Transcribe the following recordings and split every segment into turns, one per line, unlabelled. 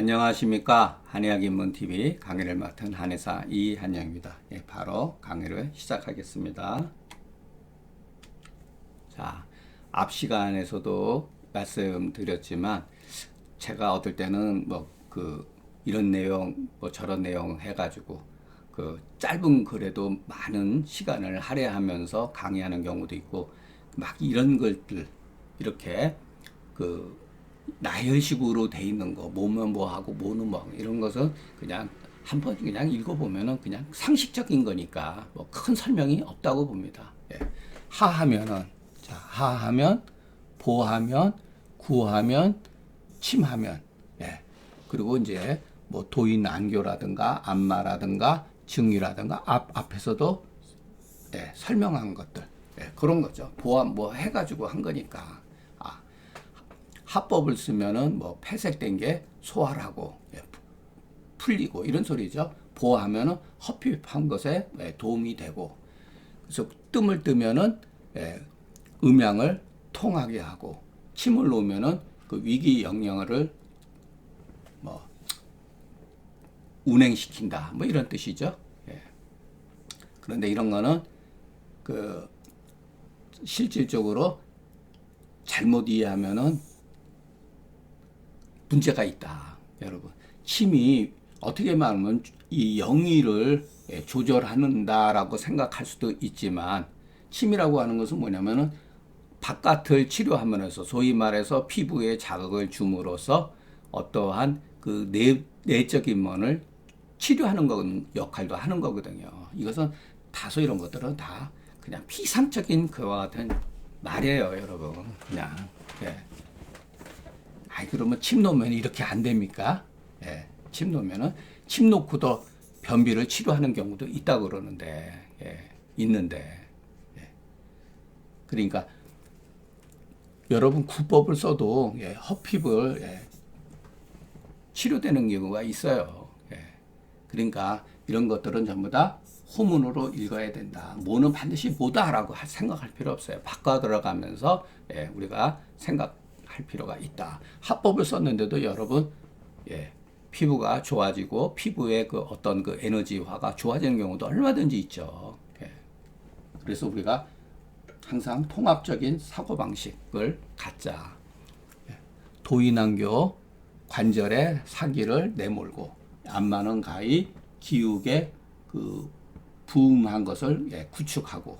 안녕하십니까 한의학인문TV 강의를 맡은 한의사 이한영입니다. 예, 바로 강의를 시작하겠습니다. 자, 앞 시간에서도 말씀드렸지만 제가 어떨 때는 뭐 그 이런 내용 뭐 저런 내용 해가지고 그 짧은 글에도 많은 시간을 할애하면서 강의하는 경우도 있고 막 이런 것들 이렇게 그 나열식으로 돼 있는 거 뭐면 뭐하고 뭐는 뭐 이런 것은 그냥 한번 그냥 읽어보면은 그냥 상식적인 거니까 뭐 큰 설명이 없다고 봅니다. 예. 하하면은 자 하하면 보하면 구하면 침하면 예. 그리고 이제 뭐 도인 안교라든가 안마라든가 증이라든가 앞 앞에서도 예, 설명한 것들 예, 그런 거죠. 보완 뭐 해가지고 한 거니까 아, 합법을 쓰면은 뭐 폐색된 게 소화하고 예, 풀리고 이런 소리죠. 보하면은 허피한 것에 예, 도움이 되고 그래서 뜸을 뜨면은 예, 음양을 통하게 하고 침을 놓으면은 그 위기 영역을 뭐 운행시킨다 뭐 이런 뜻이죠. 예. 그런데 이런 거는 그 실질적으로 잘못 이해하면은 문제가 있다, 여러분. 침이 어떻게 말하면 이 영위를 예, 조절한다라고 생각할 수도 있지만 침이라고 하는 것은 뭐냐면은 바깥을 치료하면서 소위 말해서 피부에 자극을 줌으로써 어떠한 그 내, 내적인 면을 치료하는 건 역할도 하는 거거든요. 이것은 다소 이런 것들은 다 그냥 피상적인 그와 같은 말이에요, 여러분. 그냥 예. 아이 그러면 침 놓으면 이렇게 안 됩니까? 예. 침 놓으면은 침 놓고도 변비를 치료하는 경우도 있다 그러는데 예. 있는데 예. 그러니까 여러분 구법을 써도 예. 허피를 예. 치료되는 경우가 있어요. 예. 그러니까 이런 것들은 전부 다 후문으로 읽어야 된다. 뭐는 반드시 뭐다라고 할- 생각할 필요 없어요. 바꿔 들어가면서 예, 우리가 생각 할 필요가 있다. 합법을 썼는데도 여러분 예, 피부가 좋아지고 피부의 그 어떤 그 에너지화가 좋아지는 경우도 얼마든지 있죠. 예. 그래서 우리가 항상 통합적인 사고 방식을 갖자. 예. 도인안교 관절의 사기를 내몰고 안마는 가히 기욱의 그 부음한 것을 예, 구축하고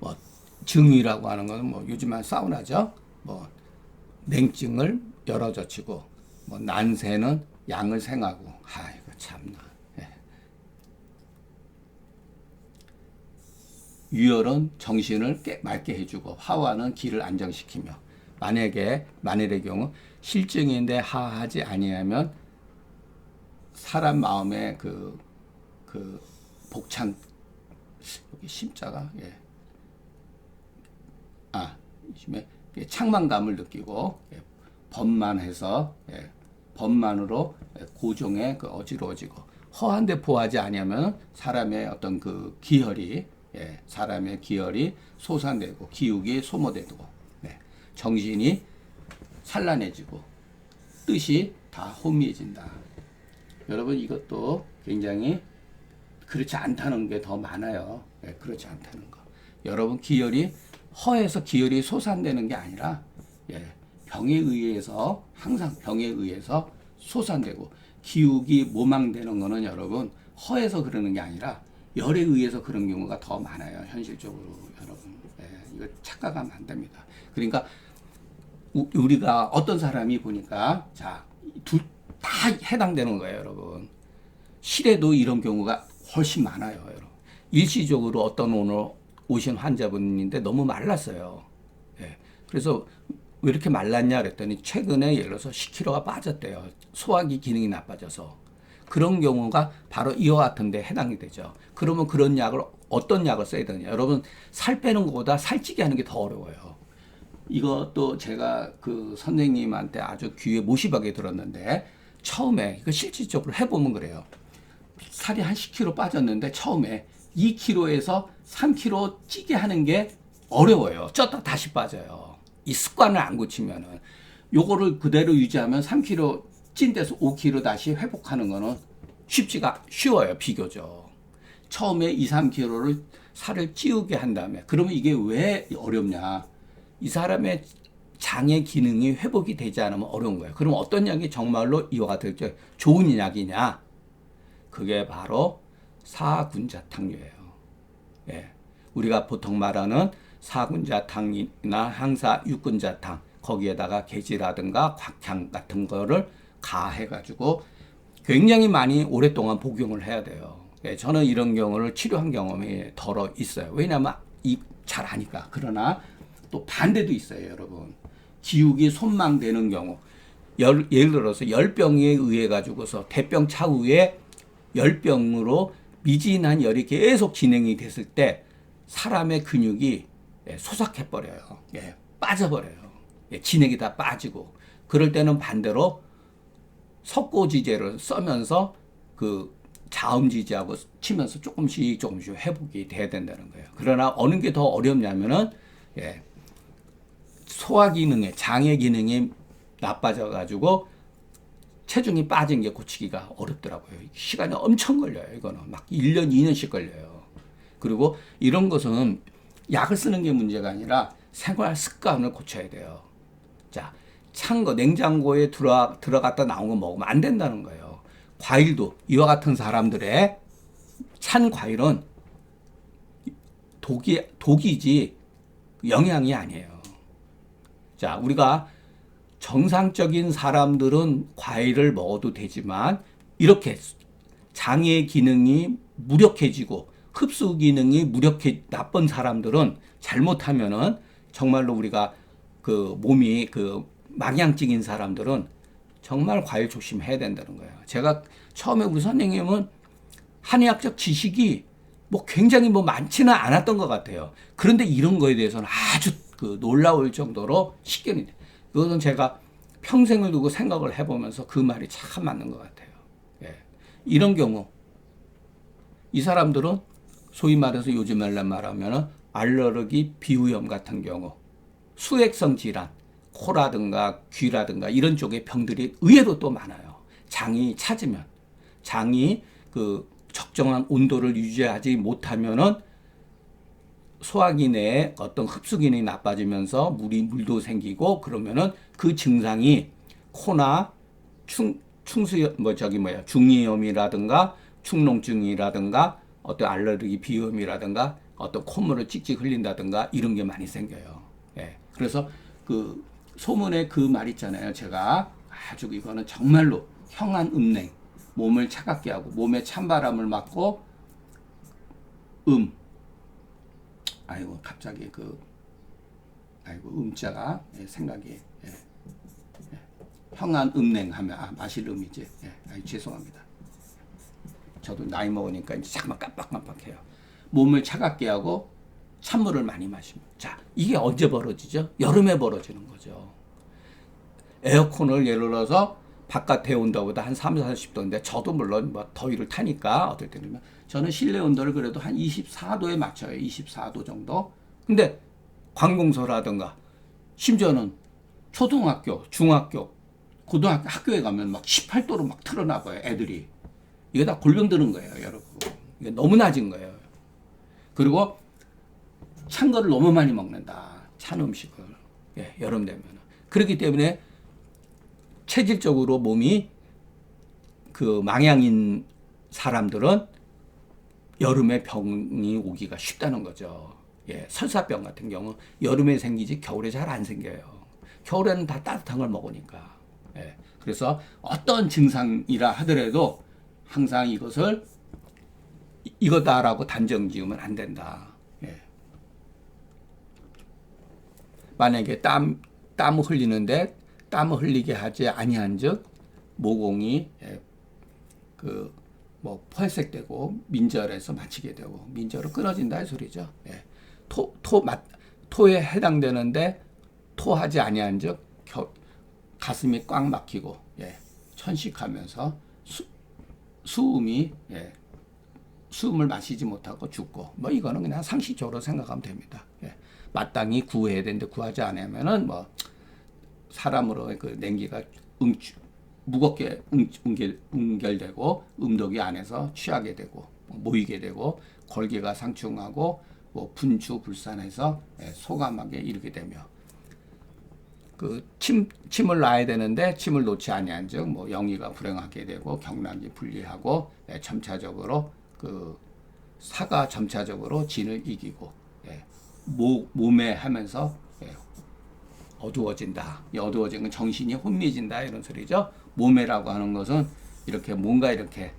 뭐 증이라고 하는 것은 뭐 요즘은 사우나죠. 뭐 냉증을 열어 젖히고 뭐 난세는 양을 생하고 아이고 참나. 예. 유열은 정신을 깨, 맑게 해주고 화와는 기를 안정시키며 만약에 만일의 경우 실증인데 하하지 아니하면 사람 마음에 그, 그 복창 여기 심자가 예. 아 심에 창만감을 느끼고 예. 법만해서 예. 법만으로 예, 고종에 그 어지러워지고 허한데 보하지 아니하면 사람의 어떤 그 기혈이 예. 사람의 기혈이 소산되고 기욱이 소모되고 네. 정신이 산란해지고 뜻이 다 혼미해진다. 여러분 이것도 굉장히 그렇지 않다는 게 더 많아요. 예, 그렇지 않다는 거. 여러분 기혈이 허에서 기혈이 솟아내는 게 아니라 예, 병에 의해서 항상 병에 의해서 솟아내고 기욱이 모망되는 거는 여러분 허에서 그러는 게 아니라 열에 의해서 그런 경우가 더 많아요. 현실적으로 여러분 예, 이거 착각하면 안 됩니다. 그러니까 우- 우리가 어떤 사람이 보니까 자둘 다 해당되는 거예요, 여러분. 실에도 이런 경우가 훨씬 많아요, 여러분. 일시적으로 어떤 오늘 오신 환자분인데 너무 말랐어요. 예. 그래서 왜 이렇게 말랐냐 그랬더니 최근에 예를 들어서 10kg가 빠졌대요. 소화기 기능이 나빠져서. 그런 경우가 바로 이와 같은데 해당이 되죠. 그러면 그런 약을 어떤 약을 써야 되냐. 여러분, 살 빼는 것보다 살찌게 하는 게 더 어려워요. 이것도 제가 그 선생님한테 아주 귀에 모시박에 들었는데 처음에 이거 실질적으로 해보면 그래요. 살이 한 10kg 빠졌는데 처음에 2kg에서 3kg 찌게 하는 게 어려워요. 쪘다 다시 빠져요. 이 습관을 안 고치면은 요거를 그대로 유지하면 3kg 찐 데서 5kg 다시 회복하는 거는 쉽지가 쉬워요 비교적. 처음에 2, 3kg를 살을 찌우게 한 다음에 그러면 이게 왜 어렵냐? 이 사람의 장의 기능이 회복이 되지 않으면 어려운 거예요. 그럼 어떤 약이 정말로 이와 같은 저 좋은 약이냐? 그게 바로 사군자탕류예요. 예. 우리가 보통 말하는 사군자탕이나 항사 육군자탕 거기에다가 게지라든가 곽향 같은 거를 가해가지고 굉장히 많이 오랫동안 복용을 해야 돼요. 예, 저는 이런 경우를 치료한 경험이 덜어 있어요. 왜냐하면 이잘 아니까. 그러나 또 반대도 있어요, 여러분. 기욱이 손망되는 경우. 열, 예를 들어서 열병에 의해 가지고서 대병 차후에 열병으로 미진한 열이 계속 진행이 됐을 때 사람의 근육이 예, 솟아해 버려요. 예, 빠져버려요. 예, 진액이 다 빠지고 그럴 때는 반대로 석고지제를 써면서 그 자음지지하고 치면서 조금씩 조금씩 회복이 돼야 된다는 거예요. 그러나 어느 게 더 어렵냐면은 예, 소화 기능에 장의 기능이 나빠져 가지고 체중이 빠진 게 고치기가 어렵더라고요. 시간이 엄청 걸려요. 이거는 막 1년, 2년씩 걸려요. 그리고 이런 것은 약을 쓰는 게 문제가 아니라 생활 습관을 고쳐야 돼요. 자, 찬 거, 냉장고에 들어, 들어갔다 나온 거 먹으면 안 된다는 거예요. 과일도 이와 같은 사람들의 찬 과일은 독이, 독이지 영양이 아니에요. 자, 우리가 정상적인 사람들은 과일을 먹어도 되지만 이렇게 장의 기능이 무력해지고 흡수 기능이 무력해 나쁜 사람들은 잘못하면은 정말로 우리가 그 몸이 그 망향증인 사람들은 정말 과일 조심해야 된다는 거예요. 제가 처음에 우리 선생님은 한의학적 지식이 뭐 굉장히 뭐 많지는 않았던 것 같아요. 그런데 이런 거에 대해서는 아주 그 놀라울 정도로 식견이 돼. 그것은 제가 평생을 두고 생각을 해보면서 그 말이 참 맞는 것 같아요. 예. 이런 경우 이 사람들은 소위 말해서 요즘 말하면은 알러르기 비후염 같은 경우 수액성 질환 코라든가 귀라든가 이런 쪽의 병들이 의외로 또 많아요. 장이 차지면 장이 그 적정한 온도를 유지하지 못하면은 소화기 내에 어떤 흡수 기능이 나빠지면서 물이 물도 생기고 그러면은 그 증상이 코나 충 충수 뭐 저기 뭐야 중이염이라든가 축농증이라든가 어떤 알레르기 비염이라든가 어떤 콧물을 찍찍 흘린다든가 이런 게 많이 생겨요. 예. 그래서 그 소문에 그 말 있잖아요. 제가 아주 이거는 정말로 형한 음냉 몸을 차갑게 하고 몸에 찬바람을 맞고 음 아이고 갑자기 그 아이고 음자가 예, 생각이 예. 예. 형한 음냉하면 아 마실 음이지 예. 아이, 죄송합니다. 저도 나이 먹으니까 이제 잠깐 깜빡깜빡해요. 몸을 차갑게 하고 찬물을 많이 마시면 자 이게 언제 벌어지죠? 여름에 벌어지는 거죠. 에어컨을 예를 들어서 바깥에 온도보다 한 3, 40도인데 저도 물론 뭐 더위를 타니까 어떨 때는 저는 실내 온도를 그래도 한 24도에 맞춰요. 24도 정도. 근데 관공서라든가 심지어는 초등학교, 중학교, 고등학교 학교에 가면 막 18도로 막 틀어놔 봐요. 애들이. 이게 다 골병 드는 거예요, 여러분. 이게 너무 낮은 거예요. 그리고 찬 거를 너무 많이 먹는다. 찬 음식을. 예, 여름 되면. 그렇기 때문에 체질적으로 몸이 그 망향인 사람들은 여름에 병이 오기가 쉽다는 거죠. 예, 설사병 같은 경우 여름에 생기지 겨울에 잘 안 생겨요. 겨울에는 다 따뜻한 걸 먹으니까. 예, 그래서 어떤 증상이라 하더라도 항상 이것을 이거다라고 단정 지으면 안 된다. 예. 만약에 땀, 땀 흘리는데 땀을 흘리게 하지 아니한즉 모공이 예, 그뭐 펄색되고 민절에서 마치게 되고 민절은 끊어진다 이 소리죠. 예. 토, 토, 맛, 토에 해당되는데 토하지 아니한즉 가슴이 꽉 막히고 예. 천식하면서 수, 수음이 예. 수음을 마시지 못하고 죽고 뭐 이거는 그냥 상식적으로 생각하면 됩니다. 예. 마땅히 구해야 되는데 구하지 않으면은 뭐 사람으로 그 냉기가 응축 무겁게 응- 응결, 응결되고 음독이 안에서 취하게 되고 뭐 모이게 되고 골기가 상충하고 뭐 분주 불산해서 예, 소감하게 이르게 되며 그 침, 침을 놔야 되는데 침을 놓지 아니한즉 뭐 영의가 불행하게 되고 경락이 불리하고 예, 점차적으로 그 사가 점차적으로 진을 이기고 예, 모, 몸에 하면서 예, 어두워진다. 이 어두워진 건 정신이 혼미해진다 이런 소리죠. 몸에라고 하는 것은 이렇게 뭔가 이렇게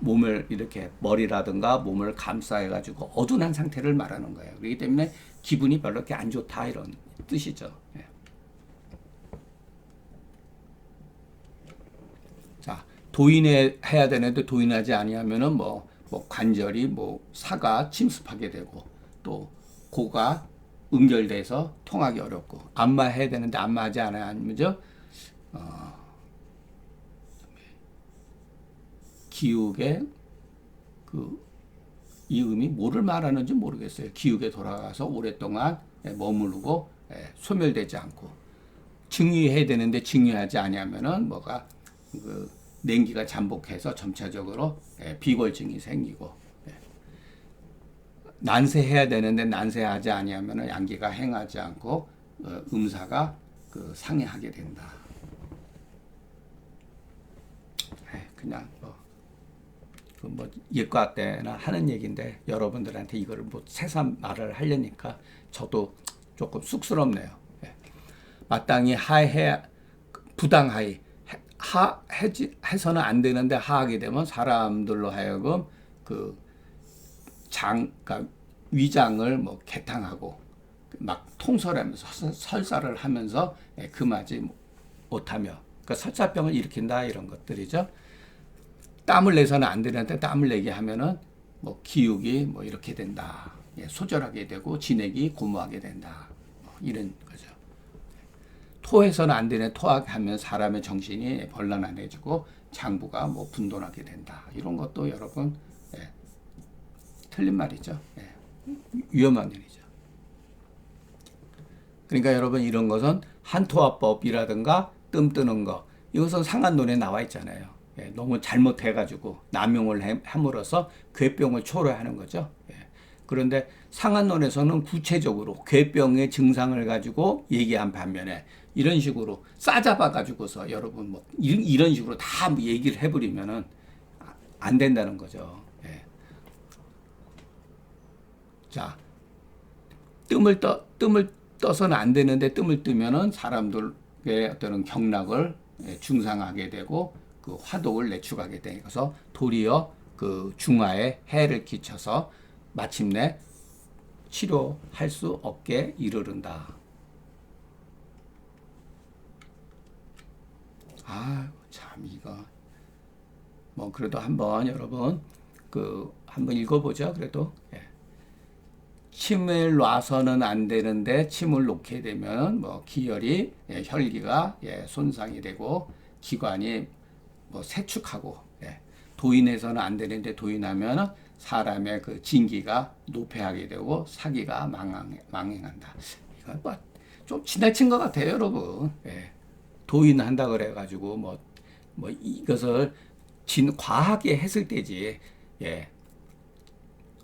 몸을 이렇게 머리라든가 몸을 감싸해 가지고 어두운 상태를 말하는 거예요. 그렇기 때문에 기분이 별로 이렇게 안 좋다 이런 뜻이죠. 예. 자, 도인해 해야 되는데 도인하지 아니하면은 뭐, 뭐 관절이 뭐 사가 침습하게 되고 또 고가 응결돼서 통하기 어렵고 안마 해야 되는데 안마하지 않아야 하면죠 어, 기욱의 그 이음이 뭐를 말하는지 모르겠어요. 기욱에 돌아가서 오랫동안 예, 머무르고 예, 소멸되지 않고 증유해야 되는데 증유하지 아니하면은 뭐가 그 냉기가 잠복해서 점차적으로 예, 비골증이 생기고 예. 난세해야 되는데 난세하지 아니하면은 양기가 행하지 않고 어, 음사가 그 상해하게 된다. 예, 그냥 뭐, 그뭐 예과 때나 하는 얘기인데 여러분들한테 이거를 뭐 새삼 말을 하려니까 저도 조금 쑥스럽네요. 예. 마땅히 하해 부당하이 해- 하 해지 해서는 안 되는데 하하게 되면 사람들로 하여금 그 장, 그러니까 위장을 뭐 개탕하고 막 통솔하면서 설- 설사를 하면서 예, 금하지 못하며 그러니까 설사병을 일으킨다 이런 것들이죠. 땀을 내서는 안 되는데 땀을 내게 하면은 뭐 기육이 뭐 이렇게 된다. 예, 소절하게 되고 진액이 고무하게 된다. 뭐 이런 거죠. 토해서는 안 되는 토하면 사람의 정신이 번란해지고 장부가 뭐 분돈하게 된다. 이런 것도 여러분 예, 틀린 말이죠. 예, 위험한 일이죠. 그러니까 여러분 이런 것은 한토화법이라든가 뜸 뜨는 거 이것은 상한론에 나와 있잖아요. 예, 너무 잘못해가지고 남용을 해- 함으로써 괴병을 초래하는 거죠. 예. 그런데 상한론에서는 구체적으로 괴병의 증상을 가지고 얘기한 반면에 이런 식으로 싸잡아 가지고서 여러분 뭐 이런, 식으로 다뭐 얘기를 해버리면은 아- 안 된다는 거죠. 예. 자, 뜸을 떠 뜸을 떠서는 안 되는데 뜸을 뜨면은 사람들의 어떤 경락을 예, 중상하게 되고 그 화독을 내축하게 되어서 도리어 그 중화에 해를 끼쳐서 마침내 치료할 수 없게 이르른다. 아, 참 이거 뭐 그래도 한번 여러분 그 한번 읽어보죠. 그래도 예. 침을 놔서는 안 되는데 침을 놓게 되면 뭐 기혈이 예, 혈기가 예, 손상이 되고 기관이 뭐 세축하고 예, 도인해서는 안 되는데 도인하면 사람의 그 진기가 노폐하게 되고 사기가 망행, 망행한다. 이건 뭐좀 지나친 것 같아요, 여러분. 예. 도인한다 그래가지고 뭐 뭐 이것을 진 과하게 했을 때지. 예.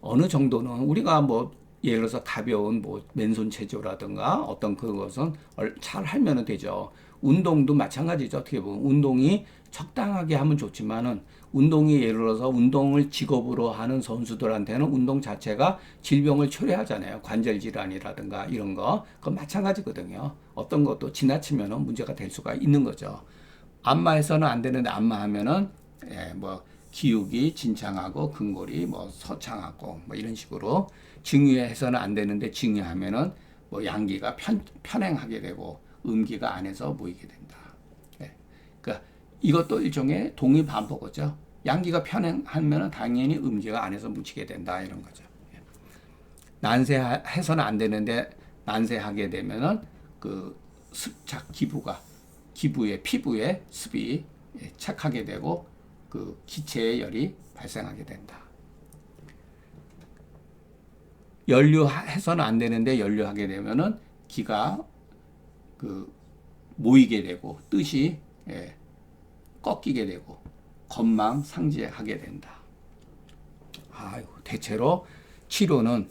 어느 정도는 우리가 뭐 예를 들어서 가벼운 뭐 맨손 체조라든가 어떤 그것은 얼- 잘 하면은 되죠. 운동도 마찬가지죠. 어떻게 보면 운동이 적당하게 하면 좋지만은 운동이 예를 들어서 운동을 직업으로 하는 선수들한테는 운동 자체가 질병을 초래하잖아요. 관절 질환이라든가 이런 거. 그건 마찬가지거든요. 어떤 것도 지나치면은 문제가 될 수가 있는 거죠. 안마해서는 안 되는데 안마하면은 예, 뭐 기욱이 진창하고 근골이 뭐 서창하고 뭐 이런 식으로 증유해서는 안 되는데 증유하면은 뭐 양기가 편, 편행하게 되고 음기가 안에서 모이게 된다. 예. 그러니까 이것도 일종의 동의 반복어죠. 양기가 편행하면은 당연히 음기가 안에서 묻히게 된다 이런 거죠. 예. 난세해서는 안 되는데 난세하게 되면은 그 습착 기부가 기부의 피부에 습이 예, 착하게 되고 그 기체의 열이 발생하게 된다. 연류해서는 안 되는데 연류하게 되면은 기가 그 모이게 되고 뜻이 예, 꺾이게 되고 건망 상제하게 된다. 아유, 대체로 치료는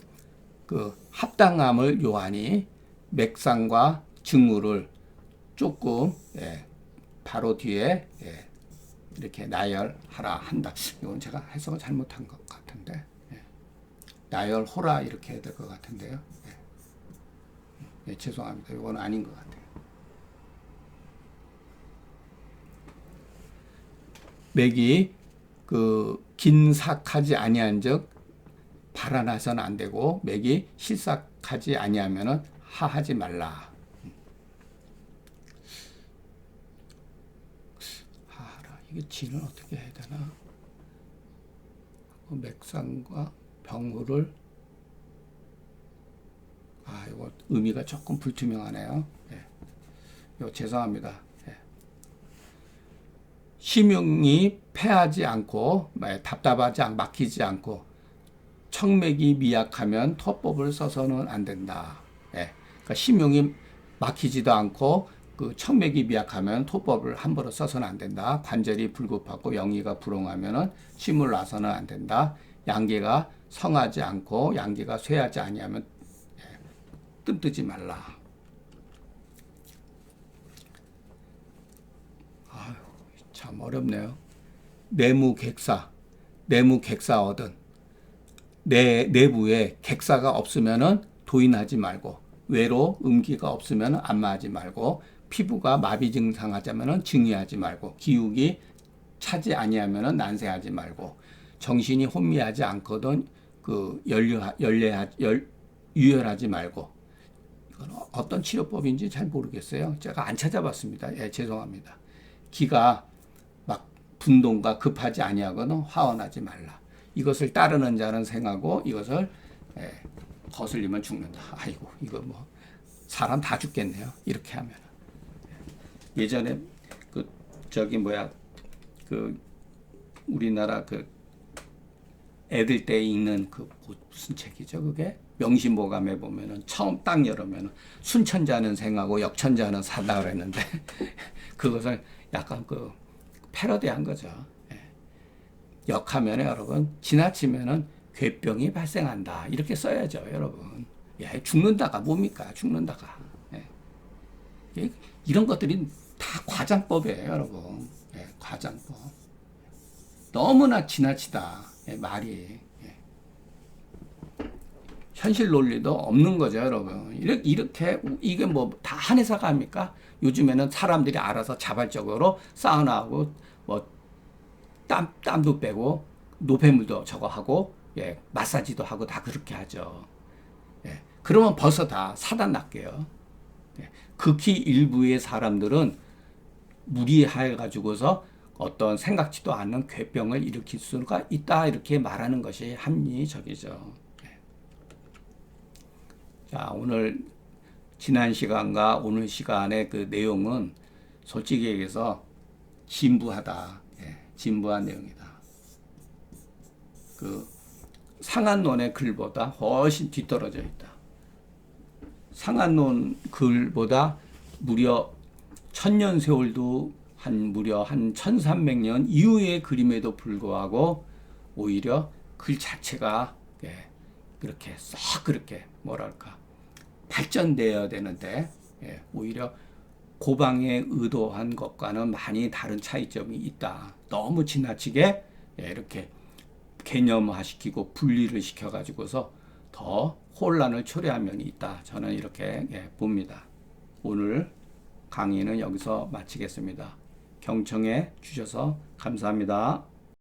그 합당함을 요하니 맥상과 증후를 조금 예, 바로 뒤에 예, 이렇게 나열하라 한다. 이건 제가 해석을 잘못한 것 같은데 예. 나열 호라 이렇게 해야 될 것 같은데요. 예. 예, 죄송합니다. 이건 아닌 것 같아요. 맥이 그 긴삭하지 아니한즉 발안해서는 안 되고 맥이 실삭하지 아니하면은 하하지 말라. 하라 이게 진을 어떻게 해야 되나? 그 맥상과 병후를 아 이거 의미가 조금 불투명하네요. 예. 이거 죄송합니다. 예. 심용이 패하지 않고 뭐, 답답하지 않 막히지 않고 청맥이 미약하면 토법을 써서는 안 된다. 예. 그러니까 심용이 막히지도 않고 그 청맥이 미약하면 토법을 함부로 써서는 안 된다. 관절이 불급하고 영이가 불응하면은 침을 놔서는 안 된다. 양계가 성하지 않고 양계가 쇠하지 아니하면 예. 뜸뜨지 말라. 아유, 참 어렵네요. 내무객사, 내무객사거든. 내 내부에 객사가 없으면은 도인하지 말고 외로 음기가 없으면 안마하지 말고 피부가 마비 증상하자면은 증의하지 말고 기욱이 차지 아니하면은 난세하지 말고 정신이 혼미하지 않거든 그 연료 연례하 열 유혈하지 말고 이건 어떤 치료법인지 잘 모르겠어요. 제가 안 찾아봤습니다. 예, 죄송합니다. 기가 막 분동과 급하지 아니하거든 화원하지 말라. 이것을 따르는 자는 생하고 이것을 예, 거슬리면 죽는다. 아이고 이거 뭐 사람 다 죽겠네요. 이렇게 하면 예전에 그 저기 뭐야 그 우리나라 그 애들 때 읽는 그 무슨 책이죠 그게 명심보감에 보면은 처음 딱 열으면 순천자는 생하고 역천자는 사다 그랬는데 그것을 약간 그 패러디한 거죠. 예. 역하면 여러분 지나치면은 괴병이 발생한다 이렇게 써야죠 여러분. 예, 죽는다가 뭡니까 죽는다가 예. 이런 것들이 다 과장법이에요 여러분. 예, 과장법. 너무나 지나치다 예, 말이. 예. 현실 논리도 없는 거죠, 여러분. 이렇게, 이렇게 이게 뭐 다 한의사가 합니까? 요즘에는 사람들이 알아서 자발적으로 사우나하고 뭐 땀, 땀도 빼고 노폐물도 저거 하고 예, 마사지도 하고 다 그렇게 하죠. 예, 그러면 벌써 다 사단 낫게요. 예, 극히 일부의 사람들은 무리해 가지고서 어떤 생각지도 않는 괴병을 일으킬 수가 있다 이렇게 말하는 것이 합리적이죠. 예. 자 오늘 지난 시간과 오늘 시간의 그 내용은 솔직히 얘기해서 진부하다, 예, 진부한 내용이다. 그 상한론의 글보다 훨씬 뒤떨어져 있다. 상한론 글보다 무려 천년 세월도 한 무려 한 1300년 이후의 그림에도 불구하고 오히려 글 자체가 예, 그렇게 썩 그렇게 뭐랄까 발전되어야 되는데 예, 오히려 고방에 의도한 것과는 많이 다른 차이점이 있다. 너무 지나치게 예, 이렇게 개념화시키고 분리를 시켜가지고서 더 혼란을 초래한 면이 있다. 저는 이렇게 예, 봅니다. 오늘 강의는 여기서 마치겠습니다. 경청해 주셔서 감사합니다.